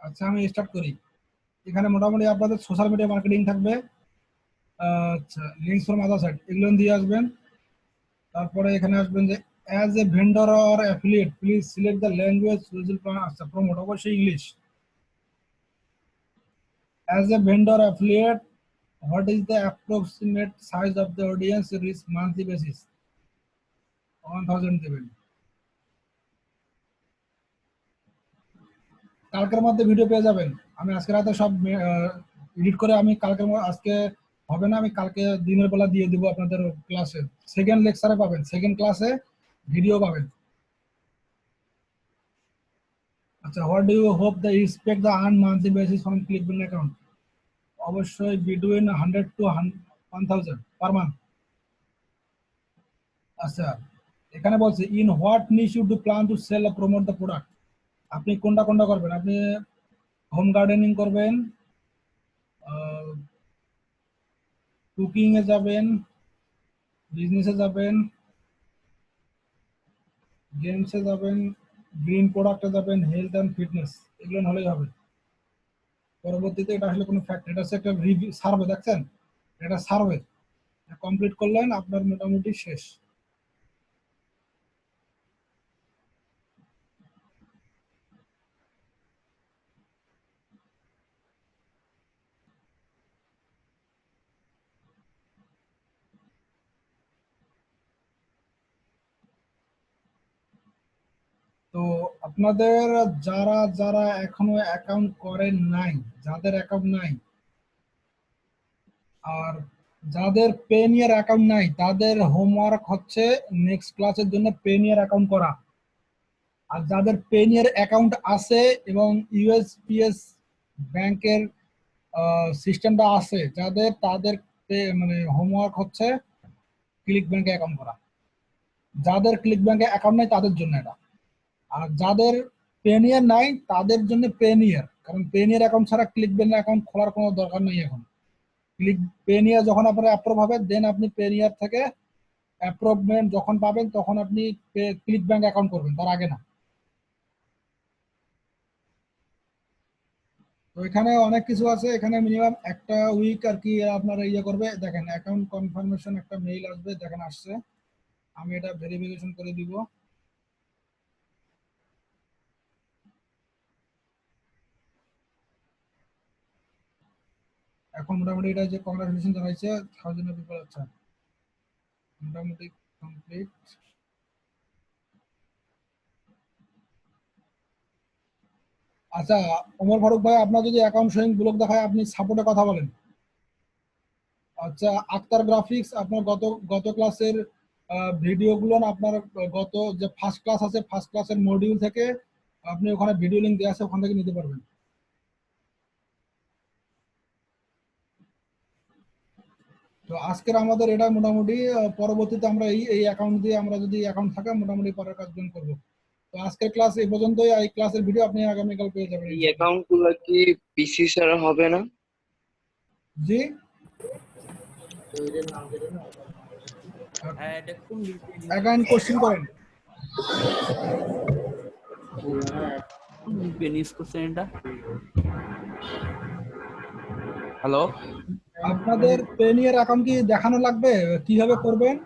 আচ্ছা আমি স্টার্ট করি। এখানে মোটামুটি আপনাদের সোশ্যাল মিডিয়া মার্কেটিং থাকবে। আচ্ছা লিঙ্কস ফ্রম আদার সাইড এগুলো দিয়ে আসবেন। তারপরে এখানে আসবেন যে as a vendor or affiliate please select the language আচ্ছা প্রমোট অবশ্যই English as a vendor affiliate what is the approximate size of the audience reach monthly basis one thousand দেবেন। কালকের মধ্যে ভিডিও পেয়ে যাবেন। আমি আজকে রাতে সব এডিট করে আমি কালকের আজকে হবে না, আমি কালকে দিনের বেলা দিয়ে দিব আপনাদের ক্লাসে সেকেন্ড লেকচারে পাবেন সেকেন্ড ক্লাসে ভিডিও পাবেন। আচ্ছা what do you hope the expect the earn monthly basis from ClickBank account অবশ্যই between hundred to one thousand per month আচ্ছা এখানে বলছে in what niche you do plan to sell promote the product আপনি কোনটা কোনটা করবেন? আপনি home gardening করবেন কুকিং এ যাবেন বিজনেসে যাবেন গেমসে যাবেন গ্রিন প্রোডাক্টে যাবেন হেলথ অ্যান্ড ফিটনেস এগুলো হলেই হবে। পরবর্তীতে এটা আসলে কোনো ফ্যাক্ট এটা হচ্ছে একটা রিভিউ সার্ভে দেখছেন? এটা সার্ভে কমপ্লিট করলেন, আপনার মোটামুটি শেষ। তো আপনাদের যারা যারা এখনও অ্যাকাউন্ট করেন নাই, যাদের অ্যাকাউন্ট নাই, আর যাদের পেনিয়ার অ্যাকাউন্ট নাই, তাদের হোমওয়ার্ক হচ্ছে নেক্সট ক্লাসের জন্য পেনিয়ার অ্যাকাউন্ট করা। আর যাদের পেনিয়ার অ্যাকাউন্ট আছে এবং ইউএসপিএস ব্যাংকের সিস্টেমটা আছে, যাদের তাদের মানে হোমওয়ার্ক হচ্ছে ক্লিক ব্যাংকে অ্যাকাউন্ট করা। যাদের ক্লিক ব্যাংকে অ্যাকাউন্ট নাই, তাদের জন্য এটা। আর যাদের পেনিয়ার নাই, তাদের জন্য পেনিয়ার কারণ পেনিয়ার অ্যাকাউন্ট ছাড়া ক্লিক ব্যাংক অ্যাকাউন্ট খোলার কোনো দরকার নেই এখন। ক্লিক পেনিয়ার যখন আপনার অ্যাপ্রুভ হবে দেন আপনি পেনিয়ার থেকে অ্যাপ্রুভমেন্ট যখন পাবেন, তখন আপনি ক্লিক ব্যাংক অ্যাকাউন্ট করবেন, তার আগে না। তো এখানে অনেক কিছু আছে, এখানে মিনিমাম একটা উইক আর কি আপনার ইয়ে করবে। দেখেন অ্যাকাউন্ট কনফার্মেশন একটা মেইল আসবে, দেখেন আসছে। আমি এটা ভেরিফিকেশন করে দিব। এখন মোটামুটি এটা যে কংগ্রাচুলেশন জানাইছে থাউজেন্ড পিপল আচ্ছা মোটামুটি কমপ্লিট আচ্ছা ওমর ফারুক ভাই, আপনার যদি অ্যাকাউন্ট শোয়িং ব্লক দেখায়, আপনি সাপোর্টে কথা বলেন। আচ্ছা আক্তার গ্রাফিক্স আপনার গত গত ক্লাসের ভিডিওগুলো আপনার গত যে ফার্স্ট ক্লাস আছে ফার্স্ট ক্লাসের মডিউল থেকে আপনি ওখানে ভিডিও লিংক দেওয়া আছে, ওখান থেকে নিতে পারবেন। তো আজকের আমাদের এটা মোটামুটি পরবর্তীতে আমরা এই এই অ্যাকাউন্ট দিয়ে আমরা যদি অ্যাকাউন্ট থাকে মোটামুটি পরের কাজ জয়েন করব। তো আজকের ক্লাস এই পর্যন্তই এই ক্লাসের ভিডিও আপনি আগামীকাল পেয়ে যাবেন। এই অ্যাকাউন্টগুলো কি পিসি ছাড়া হবে না? জি? হ্যাঁ অ্যাকাউন্ট কোশ্চেন করেন। বেনিস করছেন এটা হ্যালো আপনাদের পেনিয়ার অ্যাকাউন্ট কি দেখানো লাগবে? কীভাবে করবেন?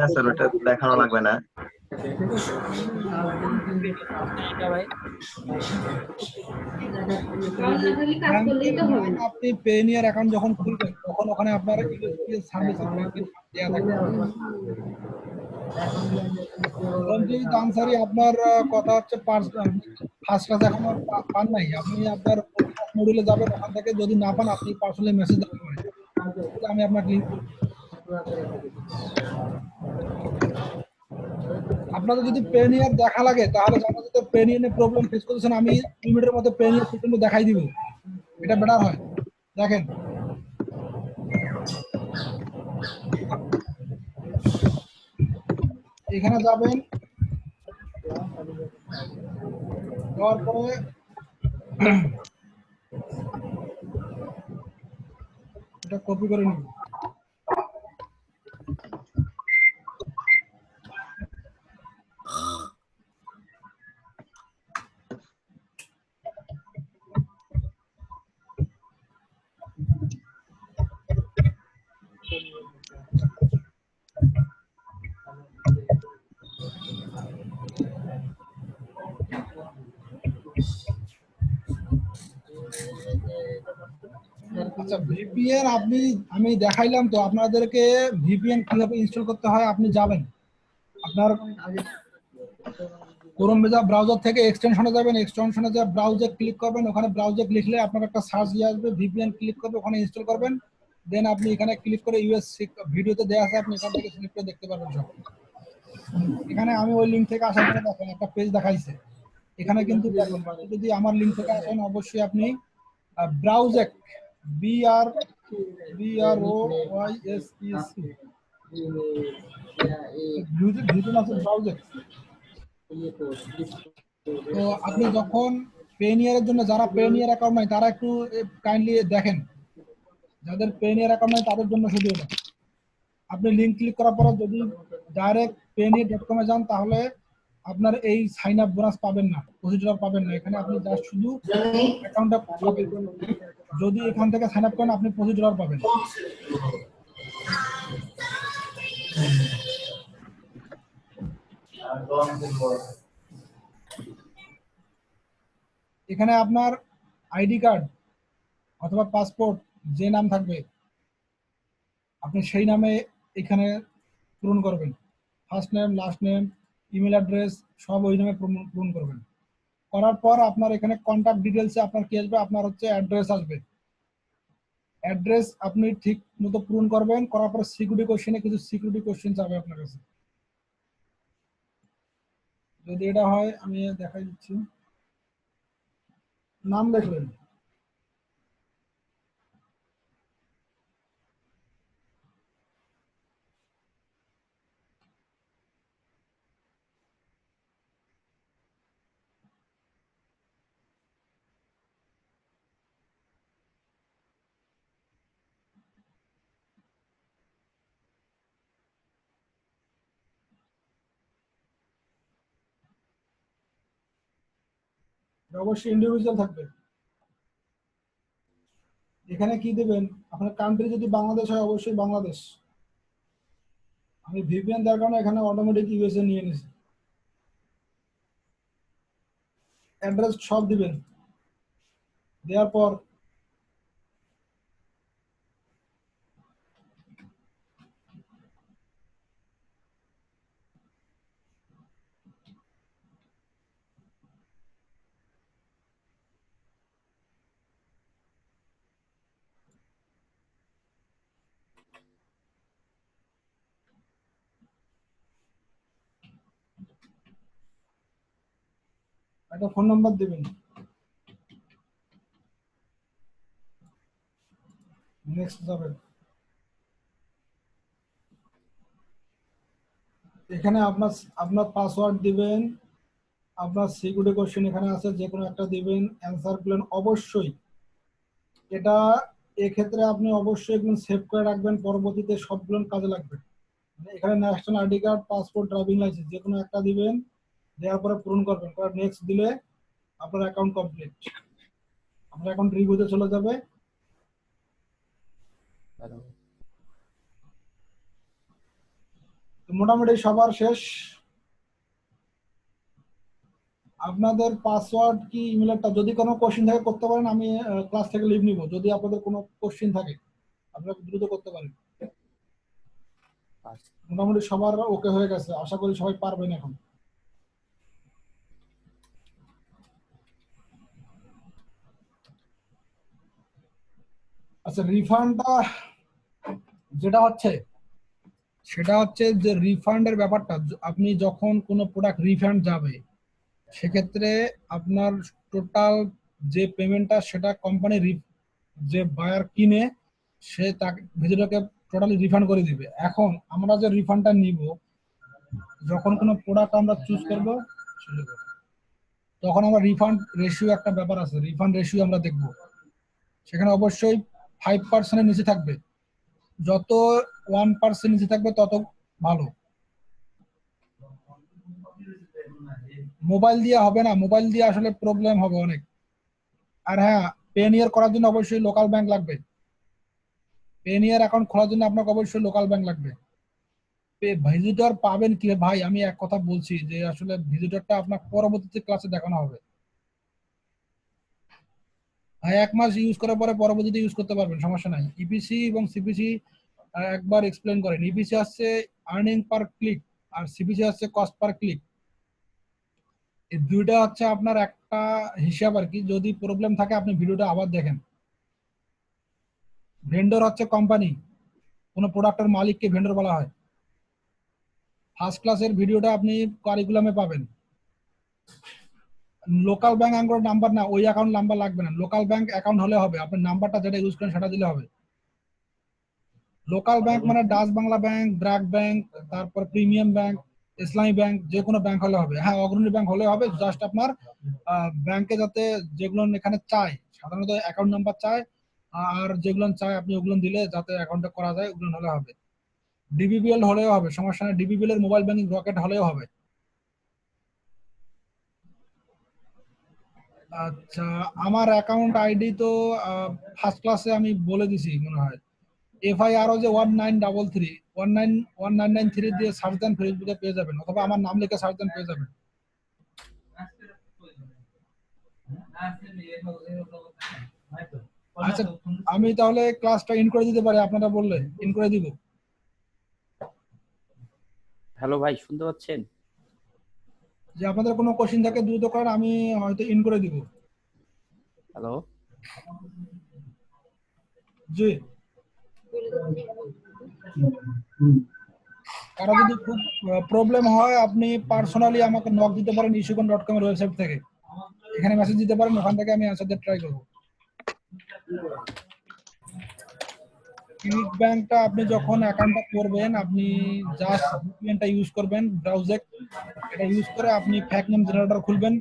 না স্যার ওটা দেখানো লাগবে না। আপনি পেনিয়ার অ্যাকাউন্ট যখন খুলবেন তখন ওখানে আপনার সার্ভিস দেওয়া থাকবে। রঞ্জিত আনসারি আপনার কথা হচ্ছে ফার্স্ট ক্লাস এখনও পান নাই। আপনি আপনার মডিউলে যাবেন, ওখান থেকে যদি না পান, আপনি পার্সোনালি মেসেজ দিতে পারেন আমি আপনাকে লিঙ্ক আপনাদের যদি পেনিয়ার দেখা লাগে, তাহলে যারা যদি পেনিয়ার প্রবলেম ফেস করতেছেন, আমি দুই মিনিটের মধ্যে পেনিয়ার সিস্টেম দেখাই দিব। এটা বেটার হয়। দেখেন। এখানে যাবেন। যাওয়ার পরে এটা কপি করে নিন আচ্ছা ভিপিএন আপনি, আমি দেখাইলাম তো, আপনাদেরকে ভিপিএন কীভাবে ইনস্টল করতে হয়, আপনি যাবেন। আপনার ক্রোম ব্রাউজার থেকে এক্সটেনশনে যাবেন এক্সটেনশনে যে ব্রাউজে ক্লিক করবেন, ওখানে ব্রাউজে লিখলে আপনার একটা সার্চ দিয়ে আসবে ভিপিএন ক্লিক করবে, ওখানে ইনস্টল করবেন। দেন আপনি এখানে ক্লিক করে ইউএস ভিডিওতে দেওয়া আছে, আপনি এখান থেকে সিলেক্ট করে দেখতে পারবেন সব। এখানে আমি ওই লিঙ্ক থেকে আসার পরে দেখেন, একটা পেজ দেখাইছে। এখানে কিন্তু যদি আমার লিঙ্ক থেকে আসেন, অবশ্যই আপনি Browsec B R B R O Y S E C video আছে ব্রাউজেক তো আপনি যখন পেনিয়ারের জন্য, যারা পেনিয়ার অ্যাকাউন্ট নাই তারা একটু কাইন্ডলি দেখেন। যাদের পেনিয়ার অ্যাকাউন্ট নাই তাদের জন্য শুধু এটা। আপনি লিংক ক্লিক করার পর যদি ডাইরেক্ট পেনিয়ার ডট কমে যান, তাহলে আপনার এই সাইন আপ বোনাস পাবেন না প্রসিডিউর পাবেন না। এখানে আপনি জাস্ট শুধু অ্যাকাউন্টটা যদি এখান থেকে সাইন আপ করেন, আপনি প্রসিডিউর পাবেন। এখানে আপনার আইডি কার্ড অথবা পাসপোর্ট যে নাম থাকবে, আপনি সেই নামে এখানে পূরণ করবেন। First name last name email address সব ওই নামে পূরণ করবেন। করার পর আপনার এখানে কন্ট্যাক্ট ডিটেলসে আপনার কি আসবে? আপনার হচ্ছে অ্যাড্রেস আসবে। অ্যাড্রেস আপনি ঠিক মতো পূরণ করবেন, করার পর সিকিউরিটি কোশ্চেনে কিছু সিকিউরিটি কোশ্চেন যাবে আপনার কাছে। যদি এটা হয়, আমি দেখাই দিচ্ছি। নাম দেখলেন এটা অবশ্যই ইন্ডিভিজুয়াল থাকবে। এখানে কি দেবেন? আপনার কান্ট্রি যদি বাংলাদেশ হয়, অবশ্যই বাংলাদেশ। আমি ভিপিএন দেওয়ার কারণে এখানে অটোমেটিক ইউএসএ নিয়ে নিছি। অ্যাড্রেস সব দিবেন। দেওয়ার পর একটা ফোন নাম্বার দিবেন? নেক্সট যাবেন। এখানে আপনার আপনার পাসওয়ার্ড দিবেন, আপনার সিকিউরিটি কোশ্চেন এখানে আছে, যে কোনো একটা দিবেন অ্যান্সার প্ল্যান অবশ্যই। এটা এক্ষেত্রে আপনি অবশ্যই একদম সেভ করে রাখবেন, পরবর্তীতে সবগুলো কাজে লাগবে। এখানে national ID card passport driving licence যে কোনো একটা দিবেন দেওয়ার পরে পূরণ করবেন পরে নেক্সট দিলে আপনার অ্যাকাউন্ট কমপ্লিট আপনার অ্যাকাউন্ট রিভিউতে চলে যাবে। মোটামুটি সবার শেষ। আপনাদের পাসওয়ার্ড কি ইমেলটা যদি কোনো কোশ্চেন থাকে করতে পারেন আমি ক্লাস থেকে লিভ নিব। যদি আপনাদের কোনো কোশ্চেন থাকে আপনারা দ্রুত করতে পারেন। মোটামুটি সবার ওকে হয়ে গেছে। আশা করি সবাই পারবেন এখন। আচ্ছা রিফান্ডটা যেটা হচ্ছে, সেটা হচ্ছে যে রিফান্ডের ব্যাপারটা, আপনি যখন কোনো প্রোডাক্ট রিফান্ড যাবে, সেক্ষেত্রে আপনার টোটাল যে পেমেন্টটা সেটা কোম্পানি যে বায়ার কিনে, সে তাকে ভিজিটরকে টোটালি রিফান্ড করে দিবে। এখন আমরা যে রিফান্ডটা নিব, যখন কোনো প্রোডাক্ট আমরা চুজ করব, তখন আমরা রিফান্ড রেশিও একটা ব্যাপার আছে রিফান্ড রেশিও আমরা দেখব। সেখানে অবশ্যই ফাইভ পার্সেন্টের নিচে থাকবে। যত ওয়ান পার্সেন্ট নিচে থাকবে, তত ভালো। মোবাইল দিয়ে হবে না। মোবাইল দিয়ে আসলে প্রবলেম হবে অনেক। আর হ্যাঁ পেনিয়ার করার জন্য অবশ্যই লোকাল ব্যাংক লাগবে। পেনিয়ার অ্যাকাউন্ট খোলার জন্য আপনাকে অবশ্যই লোকাল ব্যাংক লাগবে। ভিজিটর পাবেন কি? ভাই, আমি এক কথা বলছি যে আসলে ভিজিটরটা আপনার পরবর্তীতে ক্লাসে দেখানো হবে। এক মাস ইউজ করার পরে পরবর্তীতে ইউজ করতে পারবেন, সমস্যা নাই। ইপিসি এবং সিপিসি একবার এক্সপ্লেন করেন। ইপিসি হচ্ছে আর্নিং পার ক্লিক আর সিপিসি হচ্ছে কস্ট পার ক্লিক এই দুইটা হচ্ছে আপনার একটা হিসাব আর কি। যদি প্রবলেম থাকে, আপনি ভিডিওটা আবার দেখেন। ভেন্ডর হচ্ছে কোম্পানি কোনো প্রোডাক্টের মালিককে ভেন্ডর বলা হয়। ফার্স্ট ক্লাসের ভিডিওটা আপনি কারিকুলামে পাবেন। লোকাল ব্যাংক অ্যাকাউন্ট নাম্বার না, ওই অ্যাকাউন্ট নাম্বার লাগবে না। লোকাল ব্যাংক অ্যাকাউন্ট হলে হবে, আপনার নাম্বারটা যেটা ইউজ করেন সেটা দিলে হবে। লোকাল ব্যাংক মানে Dutch Bangla bank BRAC bank তারপর প্রিমিয়াম ব্যাংক ইসলামী ব্যাংক যে কোনো ব্যাংক হলে হবে। হ্যাঁ অগ্রণী ব্যাংক হলে হবে জাস্ট আপনার ব্যাংকে যাতে যেগুলো এখানে চায় সাধারণত অ্যাকাউন্ট নাম্বার চায় আর যেগুলো চায় আপনি ওগুলো দিলে যাতে অ্যাকাউন্টটা করা যায়, ওগুলো হলে হবে। ডিবিবিএল হলেও হবে, সমস্যা নেই। ডিবিবিএল এর মোবাইল ব্যাংকিং রকেট হলেও হবে। আচ্ছা আমার অ্যাকাউন্ট আইডি তো ফার্স্ট ক্লাসে আমি বলে দিছি মনে হয়। এফ আই আর যে one nine double three one nine one nine nine three দিয়ে সার্চ দেন ফেসবুকে পেয়ে যাবেন, অথবা আমার নাম লিখে সার্চ দেন পেয়ে যাবেন। আচ্ছা আমি তাহলে ক্লাসটা ইন করে দিতে পারি, আপনারা বললে ইন করে দিব। হ্যালো ভাই, শুনতে পাচ্ছেন? যে আপনাদের কোনো কোশ্চিন থাকে দ্রুত করেন আমি হয়তো ইন করে দিব। হ্যালো জি। কারও যদি খুব প্রবলেম হয় আপনি পার্সোনালি আমাকে নক দিতে পারেন ইস্যুকন ডট কম এর ওয়েবসাইট থেকে। এখানে মেসেজ দিতে পারেন ওখান থেকে আমি অ্যান্সার ট্রাই করব। ক্লিক ব্যাংকটা আপনি যখন অ্যাকাউন্টটা করবেন, আপনি জাস্ট ভিপিএনটা ইউজ করবেন ব্রাউজার এটা ইউজ করে আপনি ফ্যাক নেম জেনারেটর খুলবেন।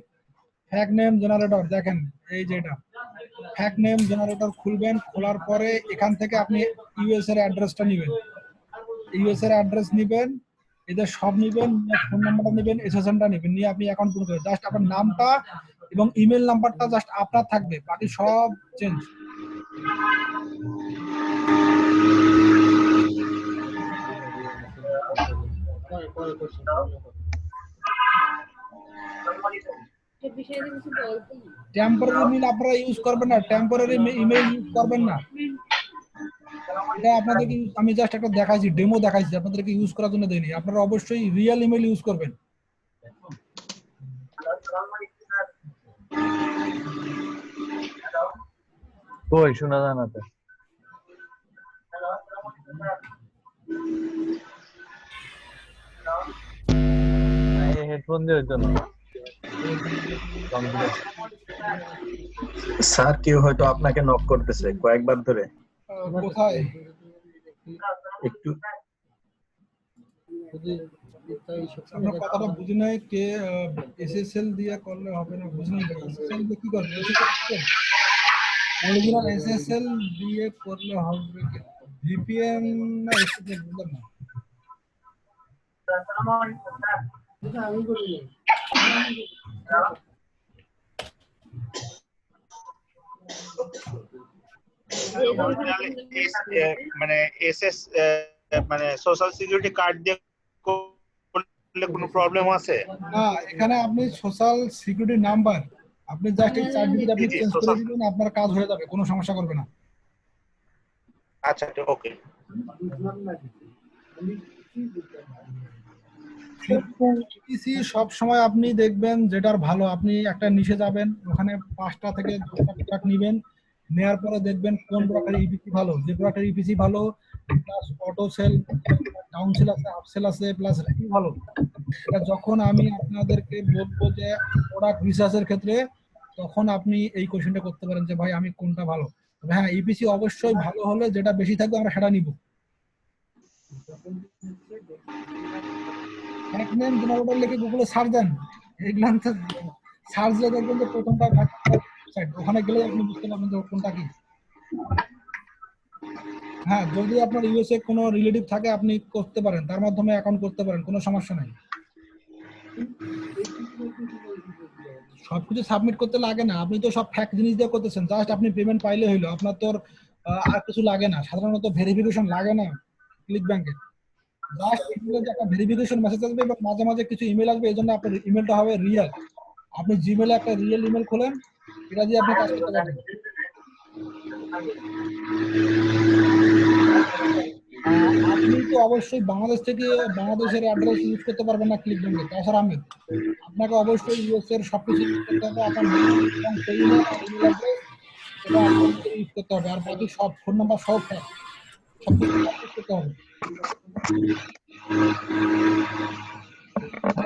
ফ্যাক নেম জেনারেটর দেখেন, এই যে এটা। ফ্যাক নেম জেনারেটর খুলবেন, খোলার পরে এখান থেকে আপনি ইউএস এর অ্যাড্রেসটা নেবেন। ইউএস এর অ্যাড্রেস নেবেন, এদের সব নেবেন ফোন নাম্বারটা নেবেন এসএসএনটা নেবেন, নিয়ে আপনি অ্যাকাউন্ট করবেন জাস্ট আপনার নামটা এবং ইমেল নাম্বারটা জাস্ট আপনার থাকবে, বাকি সব চেঞ্জ বিষয়ে কিছু বলতে টেম্পোরারি মেল আপনারা ইউজ করবেন না টেম্পোরারি ইমেল ইউজ করবেন না এটা আপনাদেরকে আমি জাস্ট একটা দেখাইছি ডেমো দেখাইছি আপনাদেরকে ইউজ করার জন্য দেইনি আপনারা অবশ্যই রিয়েল ইমেল ইউজ করবেন। কই শোনা যায় না তো। হেডফোন দিয়ে হইতো না স্যার কেউ হয়তো আপনাকে নক করতেছে কয়েকবার ধরে। কোথায়? একটু কথাটা বুঝি নাই কে এসএসএল দিয়ে করলে হবে না বুঝি নাই। এসএসএল দিয়ে কি করবে? অরিজিনাল এসএসএল দিয়ে করলে হবে ভিপিএন না এসএসএল বুঝলাম না? মানে এসএস মানে সোশ্যাল সিকিউরিটি কার্ড দিয়ে করলে কোনো প্রবলেম আছে? না এখানে আপনি সোশ্যাল সিকিউরিটি নাম্বার আপনি জাস্ট এই চার ডিজিট আপনি চেঞ্জ করে দিবেন আপনার কাজ হয়ে যাবে কোনো সমস্যা করবে না। আচ্ছা ওকে। পিসি সব সময় আপনি দেখবেন যেটার ভালো, আপনি একটা নিচে যাবেন, ওখানে পাঁচটা থেকে দশটা প্রোডাক্ট নেবেন, নেয়ার পরে দেখবেন কোন প্রোডাক্টের ইপিসি ভালো। যে প্রোডাক্টের ইপিসি ভালো plus auto sell down sell আছে আপ সেল আছে প্লাস রেটিং ভালো। এটা যখন আমি আপনাদেরকে বলব যে প্রোডাক্ট রিসার্চের ক্ষেত্রে, তখন আপনি এই কোশ্চেনটা করতে পারেন যে, ভাই, আমি কোনটা ভালো? হ্যাঁ ইপিসি অবশ্যই ভালো হলে যেটা বেশি থাকবে আমরা সেটা নিব। এক নেম জেনারেটর লিখে গুগলে সার্চ দেন। এগুলো সার্চ দিয়ে দেখবেন যে প্রথমটা ওখানে গেলে আপনি বুঝতে পারবেন যে কোনটা কি। হ্যাঁ যদি আপনার ইউএসএ কোনো রিলেটিভ থাকে, আপনি করতে পারেন। তার মাধ্যমে অ্যাকাউন্ট করতে পারেন, কোনো সমস্যা নাই। সবকিছু সাবমিট করতে লাগে না। আপনি তো সব ফ্যাক জিনিস দিয়ে করতেছেন। জাস্ট আপনি পেমেন্ট পাইলে হইল। আপনার তো আর কিছু লাগে না। সাধারণত ভেরিফিকেশন লাগে না। ক্লিক ব্যাংকে জাস্ট ইমেলে একটা ভেরিফিকেশন মেসেজ আসবে এবং মাঝে মাঝে কিছু ইমেল আসবে, এই জন্য আপনার ইমেলটা হবে রিয়েল আপনি জিমেলে একটা রিয়েল ইমেল খোলেন, এটা দিয়ে আপনি কাজ করতে পারবেন। আপনি তো অবশ্যই বাংলাদেশ থেকে বাংলাদেশের অ্যাড্রেস ইউজ করতে পারবেন না ক্লিক ব্যাংকে তাছাড়া আহমেদ আপনাকে অবশ্যই ইউএস এর সবকিছু ইউজ করতে হবে, আপনার ইউজ করতে হবে। আর বাকি সব ফোন নাম্বার সব ফ্যাক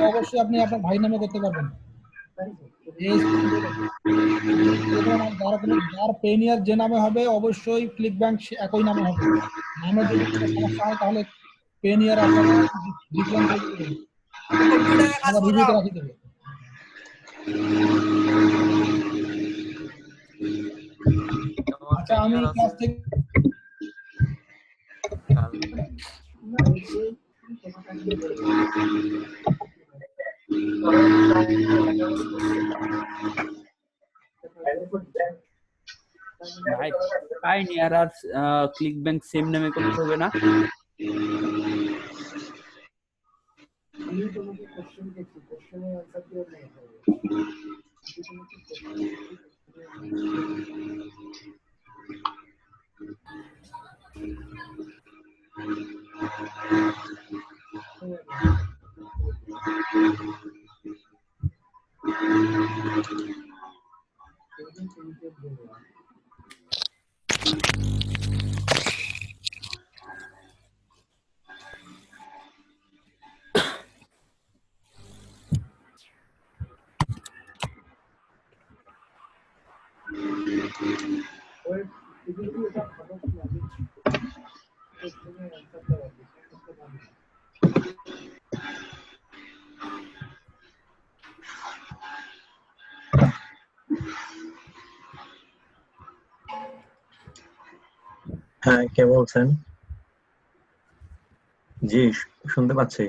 অবশ্যই আপনি আপনার ভাই নামে করতে পারবেন। যার পেনিয়ার যে নামে হবে অবশ্যই ক্লিক ব্যাংক একই নামে হবে। নামে যদি সমস্যা হয় তাহলে পেনিয়ার আপনারা রিভিউতে রাখি দেবে। আচ্ছা আমি ক্লাস থেকে ভাই পাইনিয়ার আর ক্লিক ব্যাংক সেম নামে করতে হবে না হ্যাঁ কে বলছেন? জি শুনতে পাচ্ছি।